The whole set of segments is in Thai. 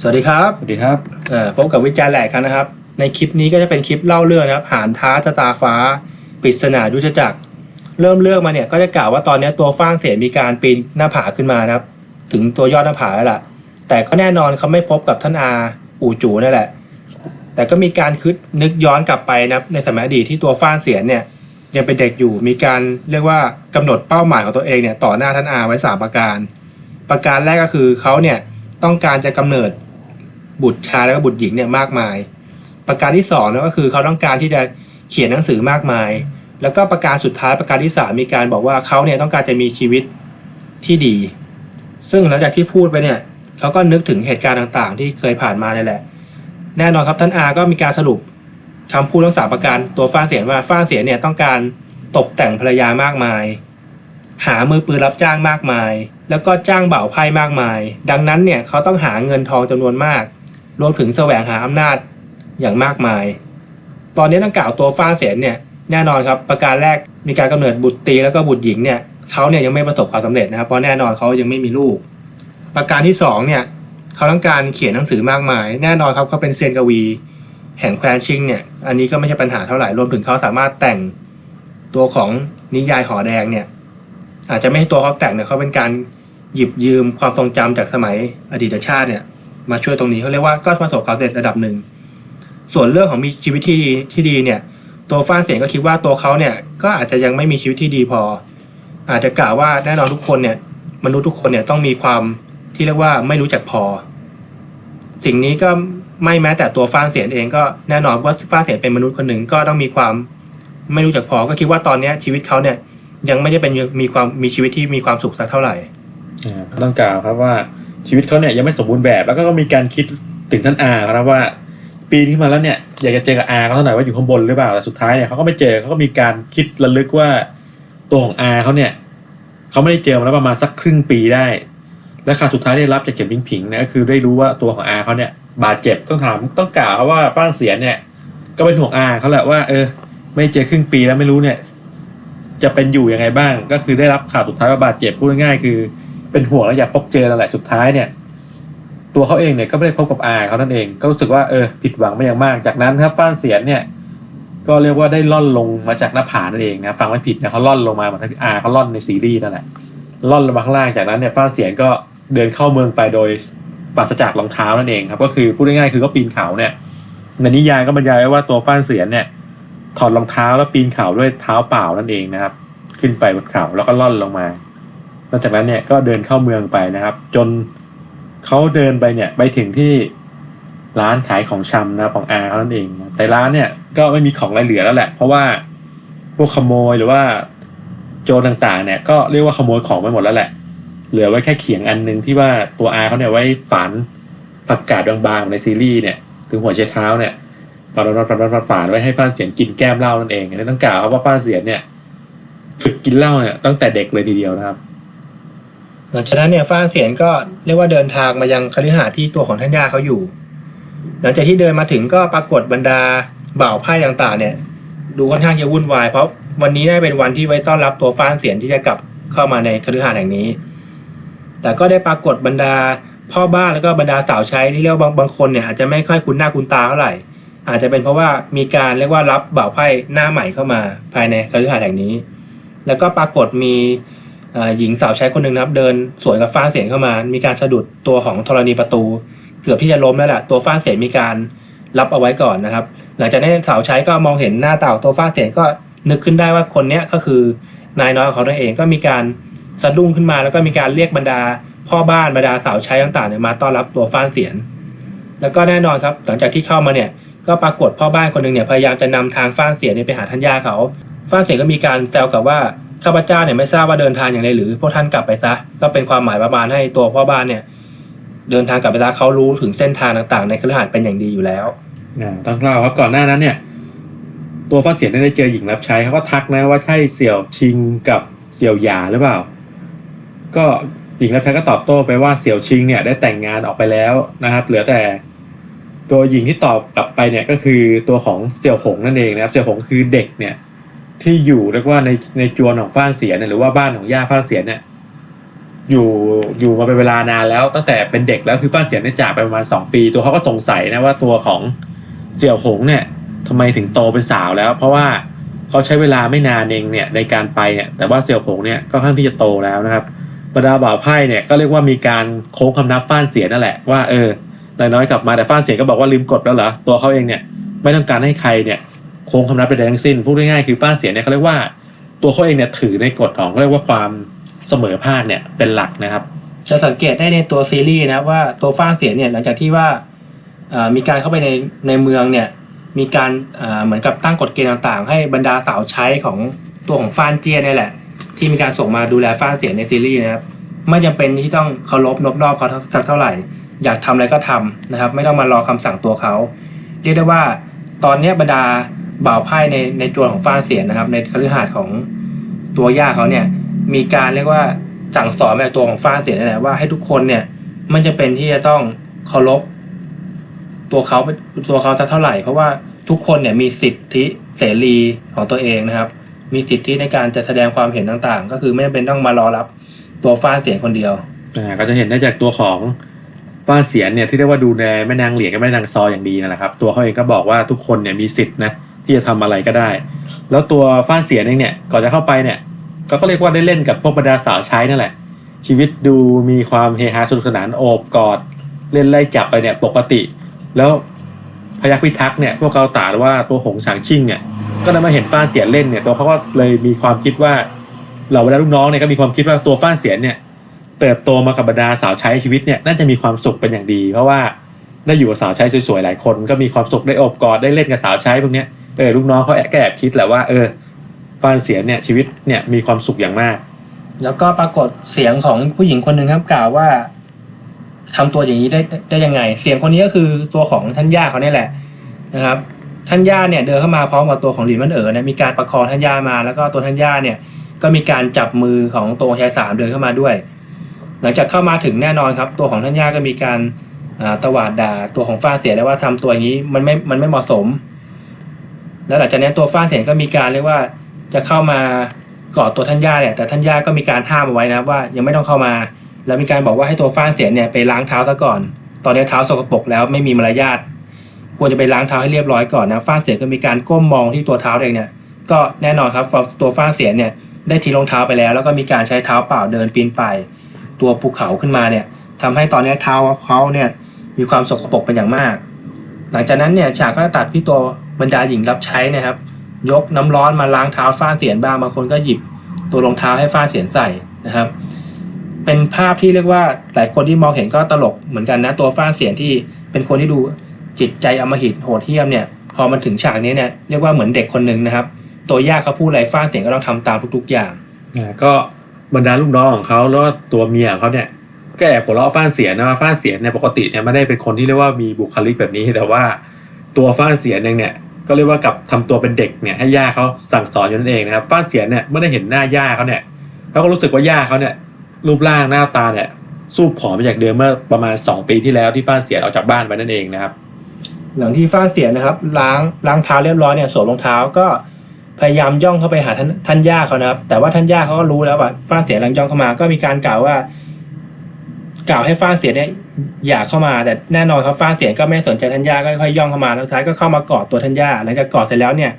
สวัสดีครับสวัสดีครับเอ่อพบกับวิจารณ์แหลกครับนะครับ ในคลิปนี้ก็จะเป็นคลิปเล่าเรื่องนะครับ หานท้าชะตาฟ้าปริศนายุทธจักร เริ่มเรื่องมาเนี่ยก็จะกล่าวว่าตอนนี้ตัวฟ้างเสียนมีการปีนหน้าผาขึ้นมานะครับ ถึงตัวยอดหน้าผาแล้วล่ะ แต่ก็แน่นอนเขาไม่พบกับท่านอาอู่จูนั่นแหละ แต่ก็มีการคิดนึกย้อนกลับไปนะครับในสมัยอดีตที่ตัวฟ้างเสียนเนี่ยยังเป็นเด็กอยู่มีการเรียกว่ากำหนดเป้าหมายของตัวเองเนี่ยต่อหน้าท่านอาไว้สามประการ ประการแรกก็คือเขาเนี่ยต้องการจะกำเนิด บุตรชายแล้วก็บุตรหญิงเนี่ยมากมาย ประการที่สองนี่ยก็คือเขาต้องการที่จะเขียนหนังสือมากมาย แล้วก็ประการสุดท้ายประการที่สามมีการบอกว่าเขาเนี่ยต้องการจะมีชีวิตที่ดี ซึ่งหลังจากที่พูดไปเนี่ยเขาก็นึกถึงเหตุการณ์ต่างๆ ที่เคยผ่านมาเนี่ยแหละ แน่นอนครับท่านอาก็มีการสรุปคำพูดทั้งสามประการตัวฟ้าเสียนว่าฟ้าเสียนเนี่ยต้องการตกแต่งภรรยามากมาย หามือปืนรับจ้างมากมาย แล้วก็จ้างเบ่าวไพ่มากมาย ดังนั้นเนี่ยเขาต้องหาเงินทองจำนวนมาก รวมถึงแสวงหาอำนาจอย่างมากมาย ตอนนี้ต้องกล่าวตัวฟ้าเสียนเนี่ยแน่นอนครับประการแรกมีการกำเนิดบุตรตีแล้วก็บุตรหญิงเนี่ยเขาเนี่ยยังไม่ประสบความสำเร็จนะครับเพราะแน่นอนเขายังไม่มีลูก ประการที่สองเนี่ยเขาต้องการเขียนหนังสือมากมาย แน่นอนครับเขาเป็นเซียนกวี แห่งแคว้นชิงเนี่ยอันนี้ก็ไม่ใช่ปัญหาเท่าไหร่รวมถึงเขาสามารถแต่งตัวของนิยายหอแดงเนี่ยอาจจะไม่ให้ตัวเขาแต่งเนี่ยเขาเป็นการหยิบยืมความทรงจำจากสมัยอดีตชาติเนี่ย มาช่วยตรงนี้เขาเรียกว่าก็ประสบความสำเร็จระดับหนึ่ง ส่วนเรื่องของมีชีวิตที่ดีที่ดีเนี่ย ตัวฟ้านเสียงก็คิดว่าตัวเขาเนี่ยก็อาจจะยังไม่มีชีวิตที่ดีพอ อาจจะกล่าวว่าแน่นอนทุกคนเนี่ย มนุษย์ทุกคนเนี่ยต้องมีความที่เรียกว่าไม่รู้จักพอ สิ่งนี้ก็ไม่แม้แต่ตัวฟ้านเสียงเองก็แน่นอนว่าฟ้านเสียงเป็นมนุษย์คนหนึ่งก็ต้องมีความไม่รู้จักพอก็คิดว่าตอนเนี้ยชีวิตเขาเนี่ยยังไม่ได้เป็นมีความมีชีวิตที่มีความสุขสักเท่าไหร่ต้องกล่าวครับว่า ชีวิตเขาเนี่ยยังไม่สมบูรณ์แบบ แล้วก็มีการคิดถึงท่านอาครับว่า ปีที่มาแล้วเนี่ยอยากจะเจอกับอาเขาเท่าไหร่ว่าอยู่ข้างบนหรือเปล่าแต่สุดท้ายเนี่ยเขาก็ไม่เจอเขาก็มีการคิดระลึกว่าตัวของอาเขาเนี่ยเขาไม่ได้เจอมาแล้วประมาณสักครึ่งปีได้ และข่าวสุดท้ายได้รับจากเก็บลิงผิงเนี่ยก็คือได้รู้ว่าตัวของอาเขาเนี่ยบาดเจ็บต้องถามต้องกล่าวว่าป้านเสียเนี่ย ก็เป็นห่วงอาเขาแหละว่า เออ ไม่เจอครึ่งปีแล้วไม่รู้เนี่ย จะเป็นอยู่ยังไงบ้าง ก็คือได้รับข่าวสุดท้ายว่าบาดเจ็บพูดง่ายๆคือ เป็นห่วงแล้วอยากพบเจอนั่นแหละสุดท้ายเนี่ย ตัวเขาเองเนี่ยก็ไม่ได้พบกับอาเขานั่นเอง ก็รู้สึกว่าเออผิดหวังไปอย่างมาก จากนั้นครับป้านเสียนเนี่ย ก็เรียกว่าได้ล่อนลงมาจากหน้าผานั่นเองนะฟังไม่ผิดนะเขาล่อนลงมาเหมือนที่อาเขาล่อนในซีรีส์นั่นแหละล่อนลงมาข้างล่างจากนั้นเนี่ยป้านเสียนก็เดินเข้าเมืองไปโดยปราศจากรองเท้านั่นเองครับ ก็คือพูดง่ายๆคือก็ปีนเขาเนี่ยในนิยายก็บรรยายไว้ว่าตัวป้านเสียนเนี่ย ถอดรองเท้าแล้วปีนเขาด้วยเท้าเปล่านั่นเองนะครับ ขึ้นไปบนเขาแล้วก็ล่อนลงมา หลังจากนั้นเนี่ยก็เดินเข้าเมืองไปนะครับ จนเขาเดินไปเนี่ยไปถึงที่ร้านขายของชำนะของอาเขานั่นเองนะแต่ร้านเนี่ยก็ไม่มีของอะไรเหลือแล้วแหละ เพราะว่าพวกขโมยหรือว่าโจรต่างๆ เนี่ยก็เรียกว่าขโมยของไปหมดแล้วแหละ เหลือไว้แค่เขียงอันหนึ่งที่ว่าตัวอาเขาเนี่ยไว้ฝันผักกาดบางๆในซีรีส์เนี่ยคือหัวใช้เท้าเนี่ยฝานฝานฝานฝานไว้ให้ป้านเสียนกินแก้มเหล้านั่นเองอันนี้ต้องกล่าวว่าป้านเสียนเนี่ยฝึกกินเหล้าเนี่ยตั้งแต่เด็กเลยทีเดียวนะครับ หลังจากนั้นเนี่ยฟ้านเสียนก็เรียกว่าเดินทางมายังคฤหาสน์ที่ตัวของท่านย่าเขาอยู่ หลังจากที่เดินมาถึงก็ปรากฏบรรดาบ่าวไพ่ต่างๆเนี่ย ดูค่อนข้างจะวุ่นวาย เพราะวันนี้ได้เป็นวันที่ไว้ต้อนรับตัวฟ้านเสียนที่จะกลับเข้ามาในคฤหาสน์แห่งนี้ แต่ก็ได้ปรากฏบรรดาพ่อบ้านแล้วก็บรรดาสาวใช้ที่เรียกว่าบางบางคนเนี่ยอาจจะไม่ค่อยคุ้นหน้าคุ้นตาเท่าไหร่ อาจจะเป็นเพราะว่ามีการเรียกว่ารับบ่าวไพ่หน้าใหม่เข้ามาภายในคฤหาสน์แห่งนี้ แล้วก็ปรากฏมี หญิงสาวใช้คนหนึ่งนะครับ เดินสวนกับฟ้าเสียนเข้ามา มีการสะดุดตัวของธรณีประตู เกือบที่จะล้มแล้วแหละตัวฟ้าเสียนมีการรับเอาไว้ก่อนนะครับ หลังจากนั้นสาวใช้ก็มองเห็นหน้าตาของตัวฟ้าเสียนก็นึกขึ้นได้ว่าคนเนี้ยก็คือนายน้อยของเขาเองก็มีการสะดุ้งขึ้นมาแล้วก็มีการเรียกบรรดา พ่อบ้านบรรดาสาวใช้ต่างๆเนี่ยมาต้อนรับตัวฟ้าเสียน แล้วก็แน่นอนครับ หลังจากที่เข้ามาเนี่ยก็ปรากฏพ่อบ้านคนหนึ่งเนี่ยพยายามจะนำทางฟ้าเสียนไปหาท่านย่าเขาฟ้าเสียนก็มีการแซวกับว่า ข้าพเจ้าเนี่ยไม่ทราบว่าเดินทางอย่างไรหรือพวกท่านกลับไปซะก็เป็นความหมายประมาณให้ตัวพ่อบ้านเนี่ย เดินทางกลับไปซะเขารู้ถึงเส้นทางต่างๆ ในคฤหาสน์เป็นอย่างดีอยู่แล้วอ่าต้องเล่าครับก่อนหน้านั้นเนี่ย ตัวป้าเสียนได้เจอหญิงรับใช้เขาก็ทักนะว่าใช่เสี่ยวชิงกับเสี่ยวหยาหรือเปล่า ก็หญิงรับใช้ก็ตอบโต้ไปว่าเสี่ยวชิงเนี่ยได้แต่งงานออกไปแล้วนะครับ เหลือแต่ตัวหญิงที่ตอบกลับไปเนี่ยก็คือตัวของเสี่ยวหงนั่นเองนะครับ เสี่ยวหงคือเด็กเนี่ย ที่อยู่เรียกว่าในในจวนของฟ้านเสียเนี่ยหรือว่าบ้านของย่าฟ้านเสียเนี่ยอยู่อยู่มาเป็นเวลานานแล้วตั้งแต่เป็นเด็กแล้วคือป้านเสียเนี่ยจากไปประมาณสองปี ตัวเขาก็สงสัยนะว่าตัวของเสี่ยวหงเนี่ยทำไมถึงโตเป็นสาวแล้ว เพราะว่าเขาใช้เวลาไม่นานเองเนี่ยในการไปเนี่ยแต่ว่าเสี่ยวหงเนี่ยก็ค่อนข้างที่จะโตแล้วนะครับบรรดาบ่าวไพ่เนี่ยก็เรียกว่ามีการโค้งคำนับป้านเสียนั่นแหละว่าเออนายน้อยกลับมาแต่ป้านเสียก็บอกว่าลืมกดแล้วเหรอตัวเขาเองเนี่ยไม่ต้องการให้ใครเนี่ย โค้งคำนับไปใดทั้งสิ้นพูดง่ายๆคือป้าเสียเนี่ยเขาเรียกว่าตัวเขาเองเนี่ยถือในกฎของเขาเรียกว่าความเสมอภาคเนี่ยเป็นหลักนะครับ จะสังเกตได้ในตัวซีรีส์นะครับว่าตัวฟ้าเสียเนี่ยหลังจากที่ว่ามีการเข้าไปในในเมืองเนี่ยมีการเหมือนกับตั้งกฎเกณฑ์ต่างๆ ให้บรรดาสาวใช้ของตัวของฟานเจียนี่แหละ ที่มีการส่งมาดูแลฟ้านเสียในซีรีส์นะครับไม่จำเป็นที่ต้องเคารพนบนอบเขาสักเท่าไหร่ อยากทำอะไรก็ทำนะครับ ไม่ต้องมารอคำสั่งตัวเขาเรียกได้ว่าตอนเนี้ยบรรดา บ่าวไพ่ในในตัวของฟ้านเสียนะครับ ในคฤหาสน์ของตัวย่าเขาเนี่ย มีการเรียกว่าสั่งสอนแบบตัวของฟ้าเสียนั่นแหละว่าให้ทุกคนเนี่ย มันจะเป็นที่จะต้องเคารพตัวเขาตัวเขาสักเท่าไหร่ เพราะว่าทุกคนเนี่ยมีสิทธิเสรีของตัวเองนะครับ มีสิทธิในการจะแสดงความเห็นต่างๆ ก็คือไม่จำเป็นต้องมารอรับตัวฟ้าเสียนคนเดียวอ่าก็จะเห็นได้จากตัวของป้าเสียนเนี่ยที่เรียกว่าดูแลแม่นางเหลียงกับแม่นางซออย่างดีนั่นแหละครับ ตัวเขาเองก็บอกว่าทุกคนเนี่ยมีสิทธินะ ที่จะทำอะไรก็ได้ แล้วตัวฟ้านเสียเองเนี่ยก่อนจะเข้าไปเนี่ยก็ก็เรียกว่าได้เล่นกับพวกบรรดาสาวใช้นั่นแหละ ชีวิตดูมีความเฮฮาสนุกสนานโอบกอด เล่นไล่จับไปเนี่ยปกติ แล้วพยักพิทักษ์เนี่ยพวกเกาตาหรือว่าตัวหงฉางชิ่งเนี่ยก็ได้มาเห็นฟ้านเสียเล่นเนี่ยตัวเขาก็เลยมีความคิดว่าเหล่าบรรดาลูกน้องเนี่ยก็มีความคิดว่าตัวฟ้านเสียเนี่ยเติบโตมากับบรรดาสาวใช้ชีวิตเนี่ยน่าจะมีความสุขเป็นอย่างดี เพราะว่าได้อยู่กับสาวใช้สวยๆหลายคน ก็มีความสุขได้โอบกอดได้เล่นกับสาวใช้พวกเนี้ย เออลูกน้องเขาแอบก็แอบคิดแหละว่า เออฟ้านเสียเนี่ยชีวิตเนี่ยมีความสุขอย่างมาก แล้วก็ปรากฏเสียงของผู้หญิงคนหนึ่งครับกล่าวว่าทำตัวอย่างนี้ได้ได้ยังไง เสียงคนนี้ก็คือตัวของท่านย่าเขาเนี่ยแหละนะครับ ท่านย่าเนี่ยเดินเข้ามาพร้อมกับตัวของหลินมันเอ๋อเนี่ยมีการประคองท่านย่ามา แล้วก็ตัวท่านย่าเนี่ย ก็มีการจับมือของตัวชายสามเดินเข้ามาด้วย หลังจากเข้ามาถึงแน่นอนครับ ตัวของท่านย่าก็มีการตวาดด่าตัวของฟ้าเสียแล้วว่าทำตัวอย่างนี้มันไม่มันไม่เหมาะสม แล้วหลังจากนั้นตัวฟ้าเสียนก็มีการเรียกว่าจะเข้ามากอดตัวท่านย่าเนี่ยแต่ท่านย่าก็มีการห้ามเอาไว้นะครับว่ายังไม่ต้องเข้ามา แล้วมีการบอกว่าให้ตัวฟ้าเสียนเนี่ยไปล้างเท้าซะก่อน ตอนนี้เท้าสกปรกแล้วไม่มีมารยาทควรจะไปล้างเท้าให้เรียบร้อยก่อนนะฟ้าเสียนก็มีการก้มมองที่ตัวเท้าเองเนี่ยก็แน่นอนครับตัวฟ้าเสียนเนี่ยได้ทิ้งรองเท้าไปแล้ว แล้วก็มีการใช้เท้าเปล่าเดินปีนป่ายตัวภูเขาขึ้นมาเนี่ยทำให้ตอนนี้เท้าเขาเนี่ยมีความสกปรกเป็นอย่างมาก หลังจากนั้นเนี่ยฉากก็ตัดที่ตัว บรรดาหญิงรับใช้นะครับ ยกน้ำร้อนมาล้างเท้าฟ้าเสียนบ้างบางคนก็หยิบตัวรองเท้าให้ฟ้าเสียนใส่นะครับ เป็นภาพที่เรียกว่าหลายคนที่มองเห็นก็ตลกเหมือนกันนะตัวฟ้าเสียนที่เป็นคนที่ดูจิตใจอมหิตโหดเหี้ยมเนี่ยพอมันถึงฉากนี้เนี่ยเรียกว่าเหมือนเด็กคนหนึ่งนะครับ ตัวย่าเขาพูดอะไรฟ้าเสียนก็ต้องทำตามทุก ๆอย่างก็บรรดาลูกน้องของเขาแล้วก็ตัวเมียของเขาเนี่ยก็แอบหัวเราะฟ้าเสียนะว่าฟ้าเสียเนี่ยปกติเนี่ยไม่ได้เป็นคนที่เรียกว่ามีบุคลิกแบบนี้แต่ว่าตัวฟ้าเสียเองเนี่ย ก็เรียกว่ากับทำตัวเป็นเด็กเนี่ยให้ย่าเขาสั่งสอนอยู่นั่นเองนะครับฟ้านเสียเนี่ยเมื่อได้เห็นหน้าย่าเขาเนี่ยเขาก็รู้สึกว่าย่าเขาเนี่ยรูปร่างหน้าตาเนี่ยสู้ผอมไปจากเดิมเมื่อประมาณ 2 ปีที่แล้วที่ฟ้านเสียออกจากบ้านไปนั่นเองนะครับ หลังที่ฟ้าเสียนะครับ ล้างล้างเท้าเรียบร้อยเนี่ยสวมรองเท้าก็พยายามย่องเข้าไปหาท่านท่านย่าเขานะครับ แต่ว่าท่านย่าเขาก็รู้แล้วว่าฟ้าเสียกำลังย่องเข้ามาก็มีการกล่าวว่า กล่าวให้ฟ้าเสียเนี่ยอย่าเข้ามา แต่แน่นอนครับฟ้าเสียก็ไม่สนใจท่านย่าก็ค่อยย่องเข้ามาแล้วท้ายก็เข้ามากอดตัวท่านย่าหลังจากกอดเสร็จแล้วเนี่ย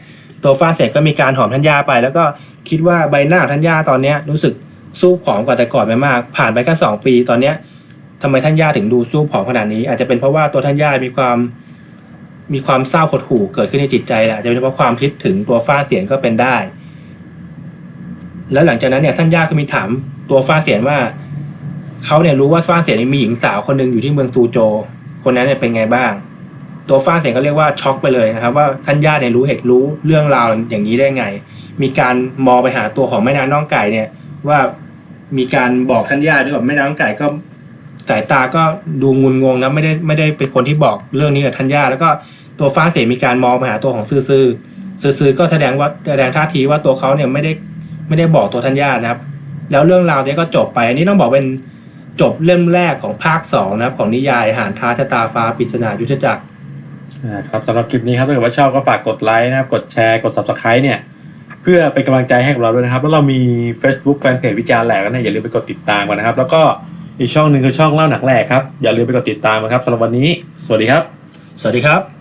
ตัวฟ้าเสียก็มีการหอมท่านย่าไป แล้วก็คิดว่าใบหน้าท่านย่าตอนเนี้ยรู้สึกสู้ผอมกว่าแต่ก่อนไปมาก ผ่านไปแค่สองปีตอนเนี้ยทำไมท่านย่าถึงดูสู้ผอมขนาดนี้ อาจจะเป็นเพราะว่าตัวท่านย่ามีความมีความเศร้าหดหู่เกิดขึ้นในจิตใจแหละอาจจะเป็นเพราะความคิดถึงตัวฟ้าเสียนก็เป็นได้ แล้วหลังจากนั้นเนี่ยท่านย่าก็มีถามตัวฟ้าเสียนว่า เขาเนี่ยรู้ว่าฟ้าเสียนมีหญิงสาวคนหนึ่งอยู่ที่เมืองซูโจ คนนั้นเนี่ยเป็นไงบ้าง ตัวฟ้าเสียนก็เรียกว่าช็อกไปเลยนะครับ ว่าท่านย่าเนี่ยรู้เหตุรู้เรื่องราวอย่างนี้ได้ไง มีการมองไปหาตัวของแม่นางน้องไก่เนี่ยว่ามีการบอกท่านย่าด้วยว่าแม่นางน้องไก่ก็สายตาก็ดูงุนงงนะไม่ได้ไม่ได้เป็นคนที่บอกเรื่องนี้กับท่านย่าแล้วก็ตัวฟ้าเสียมีการมองไปหาตัวของซื่อซื่อซื่อซื่อก็แสดงว่าแสดงท่าทีว่าตัวเขาเนี่ยไม่ได้ไม่ได้บอกตัวท่านย่านะครับ แล้วเรื่องราวเนี้ยก็จบไป อันนี้ต้องบอกเป็น จบเล่มแรกของภาคสองนะครับ ของนิยายหานท้าชะตาฟ้าปริศนายุทธจักรอ่าครับสำหรับคลิปนี้ครับถ้าเกิดว่าชอบก็ฝากกดไลค์นะครับ กดแชร์กด subscribe เนี่ย เพื่อเป็นกำลังใจให้กับเราด้วยนะครับ แล้วเรามี Facebook แฟนเพจวิจารณ์แหลกกันเนี่ยอย่าลืมไปกดติดตามกันนะครับ แล้วก็อีกช่องหนึ่งคือช่องเล่าหนักแหลกครับอย่าลืมไปกดติดตามกันครับสำหรับวันนี้ สวัสดีครับ สวัสดีครับ